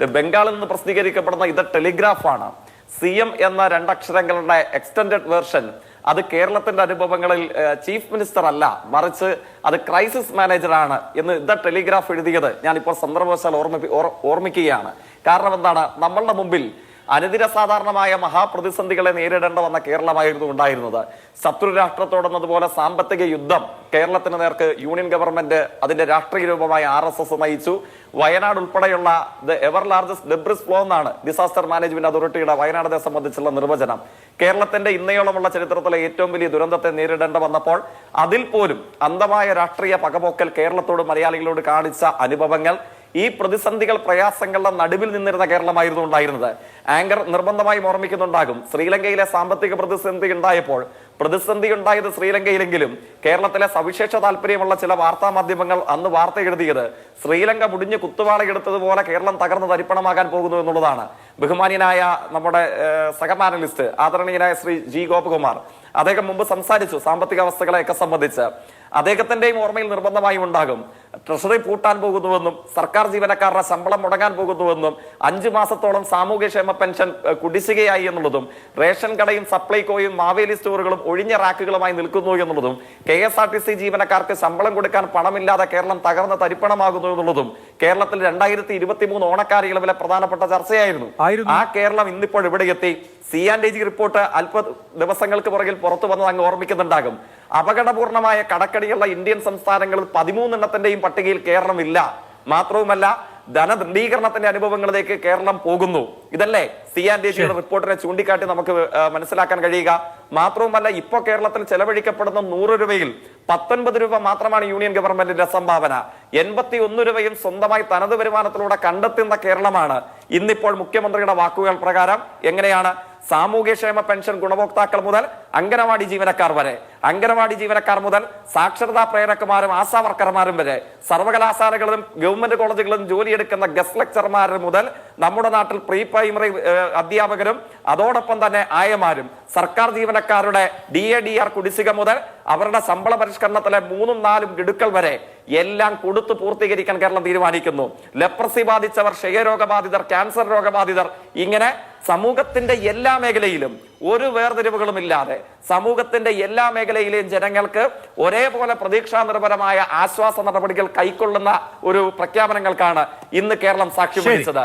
ബംഗാളിൽ നിന്ന് പ്രസിദ്ധീകരിക്കപ്പെടുന്ന ഇത് ടെലിഗ്രാഫാണ്. സി എം എന്ന രണ്ടക്ഷരങ്ങളുടെ എക്സ്റ്റൻഡഡ് വേർഷൻ അത് കേരളത്തിന്റെ അനുഭവങ്ങളിൽ ചീഫ് മിനിസ്റ്റർ അല്ല മറിച്ച് അത് ക്രൈസിസ് മാനേജർ ആണ് എന്ന് ഇത് ടെലിഗ്രാഫ് എഴുതിയത് ഞാനിപ്പോൾ സന്ദർഭവശാൽ ഓർമ്മ ഓർമ്മിക്കുകയാണ്. കാരണം എന്താണ്? നമ്മളുടെ മുമ്പിൽ അനുദിന സാധാരണമായ മഹാപ്രതിസന്ധികളെ നേരിടേണ്ട വന്ന കേരളമായിരുന്നു ഉണ്ടായിരുന്നത്. ശത്രു രാഷ്ട്രത്തോടെന്നതുപോലെ സാമ്പത്തിക യുദ്ധം കേരളത്തിന് നേർക്ക് യൂണിയൻ ഗവൺമെന്റ് അതിന്റെ രാഷ്ട്രീയ രൂപമായ ആർ എസ് എസ് നയിച്ചു. വയനാട് ഉൾപ്പെടെയുള്ള the ever largest debris flow എന്നാണ് ഡിസാസ്റ്റർ മാനേജ്മെന്റ് അതോറിറ്റിയുടെ വയനാടിനെ സംബന്ധിച്ചുള്ള നിർവചനം. കേരളത്തിന്റെ ഇന്നയോളമുള്ള ചരിത്രത്തിലെ ഏറ്റവും വലിയ ദുരന്തത്തെ നേരിടേണ്ട വന്നപ്പോൾ അതിൽ പോലും അന്ധമായ രാഷ്ട്രീയ പകപോക്കൽ കേരളത്തോട് മലയാളികളോട് കാണിച്ച അനുഭവങ്ങൾ ഈ പ്രതിസന്ധികൾ പ്രയാസങ്ങളുടെ നടുവിൽ നിന്നിരുന്ന കേരളമായിരുന്നു ഉണ്ടായിരുന്നത്. ആങ്കർ നിർബന്ധമായും ഓർമ്മിക്കുന്നുണ്ടാകും. ശ്രീലങ്കയിലെ സാമ്പത്തിക പ്രതിസന്ധി ഉണ്ടായപ്പോൾ പ്രതിസന്ധി ഉണ്ടായത് ശ്രീലങ്കയിലെങ്കിലും കേരളത്തിലെ സവിശേഷ താല്പര്യമുള്ള ചില വാർത്താ മാധ്യമങ്ങൾ അന്ന് വാർത്ത എഴുതിയത് ശ്രീലങ്ക മുടിഞ്ഞ് കുത്തുവാളയെടുത്തതുപോലെ കേരളം തകർന്ന് തരിപ്പണമാകാൻ പോകുന്നു എന്നുള്ളതാണ്. ബഹുമാന്യനായ നമ്മുടെ സഹമാനലിസ്റ്റ് ആദരണീയനായ ശ്രീ ജി ഗോപകുമാർ അദ്ദേഹം മുമ്പ് സംസാരിച്ചു സാമ്പത്തിക അവസ്ഥകളെയൊക്കെ സംബന്ധിച്ച്. അദ്ദേഹത്തിന്റെയും ഓർമ്മയിൽ നിർബന്ധമായും ഉണ്ടാകും. ട്രഷറി പൂട്ടാൻ പോകുന്നുവെന്നും സർക്കാർ ജീവനക്കാരുടെ ശമ്പളം മുടങ്ങാൻ പോകുന്നുവെന്നും അഞ്ച് മാസത്തോളം സാമൂഹ്യക്ഷേമ പെൻഷൻ കുടിശ്ശികയായി എന്നുള്ളതും റേഷൻ കടയും സപ്ലൈകോയും മാവേലി സ്റ്റോറുകളും ഒഴിഞ്ഞ റാക്കുകളുമായി നിൽക്കുന്നു എന്നുള്ളതും K S R T C ജീവനക്കാർക്ക് ശമ്പളം കൊടുക്കാൻ പണമില്ലാതെ കേരളം തകർന്ന തരിപ്പണമാകുന്നു എന്നുള്ളതും കേരളത്തിൽ രണ്ടായിരത്തി ഇരുപത്തി മൂന്ന് ഓണക്കാര്യങ്ങളിലെ പ്രധാനപ്പെട്ട ചർച്ചയായിരുന്നു. ആ കേരളം ഇന്നിപ്പോൾ ഇവിടെ എത്തി സി ആൻഡ് ജി റിപ്പോർട്ട് അല്പ ദിവസങ്ങൾക്ക് പുറകിൽ പുറത്തു വന്നത് അങ്ങ് ഓർമ്മിക്കുന്നുണ്ടാകും. അപകടപൂർണമായ കടക്കടിയുള്ള ഇന്ത്യൻ സംസ്ഥാനങ്ങളിൽ പതിമൂന്നെണ്ണത്തിന്റെയും പട്ടികയിൽ കേരളം ഇല്ല മാത്രവുമല്ല ധനദണ്ഡീകരണത്തിന്റെ അനുഭവങ്ങളിലേക്ക് കേരളം പോകുന്നു. ഇതല്ലേ സി ആൻഡ് ജിയുടെ റിപ്പോർട്ടിനെ ചൂണ്ടിക്കാട്ടി നമുക്ക് മനസ്സിലാക്കാൻ കഴിയുക. മാത്രവുമല്ല ഇപ്പോൾ കേരളത്തിൽ ചെലവഴിക്കപ്പെടുന്ന നൂറ് രൂപയിൽ പത്തൊൻപത് രൂപ മാത്രമാണ് യൂണിയൻ ഗവൺമെന്റിന്റെ സംഭാവന. എൺപത്തി ഒന്ന് രൂപയും സ്വന്തമായി തനത് വരുമാനത്തിലൂടെ കണ്ടെത്തുന്ന കേരളമാണ്. ഇന്നിപ്പോൾ മുഖ്യമന്ത്രിയുടെ വാക്കുകൾ പ്രകാരം എങ്ങനെയാണ് സാമൂഹ്യക്ഷേമ പെൻഷൻ ഗുണഭോക്താക്കൾ മുതൽ അംഗനവാടി ജീവനക്കാർ വരെ. അംഗനവാടി ജീവനക്കാർ മുതൽ സാക്ഷരതാ പ്രേരകമാരും ആശാ വർക്കർമാരും വരെ. സർവകലാശാലകളിലും ഗവൺമെന്റ് കോളേജുകളിലും ജോലിയെടുക്കുന്ന ഗസ്റ്റ് ലെക്ചർമാർ മുതൽ നമ്മുടെ നാട്ടിൽ പ്രീ പ്രൈമറി അധ്യാപകരും അതോടൊപ്പം തന്നെ ആയമാരും. സർക്കാർ ജീവനക്കാരുടെ ഡി എ ഡി ആർ കുടിശ്ശിക മുതൽ അവരുടെ ശമ്പള പരിഷ്കരണത്തിലെ മൂന്നും നാലും ഗഡുക്കൾ വരെ എല്ലാം കൊടുത്തു പൂർത്തീകരിക്കാൻ കേരളം തീരുമാനിക്കുന്നു. ലെപ്രസി ബാധിച്ചവർ ക്ഷയരോഗബാധിതർ ക്യാൻസർ രോഗബാധിതർ ഇങ്ങനെ സമൂഹത്തിന്റെ എല്ലാ മേഖലയിലും ഒരു വേർതിരിവുകളും ഇല്ലാതെ സമൂഹത്തിന്റെ എല്ലാ മേഖലയിലെയും ജനങ്ങൾക്ക് ഒരേപോലെ പ്രതീക്ഷാ നിർഭരമായ ആശ്വാസ നടപടികൾ കൈക്കൊള്ളുന്ന ഒരു പ്രഖ്യാപനങ്ങൾക്കാണ് ഇന്ന് കേരളം സാക്ഷ്യം വഹിച്ചത്.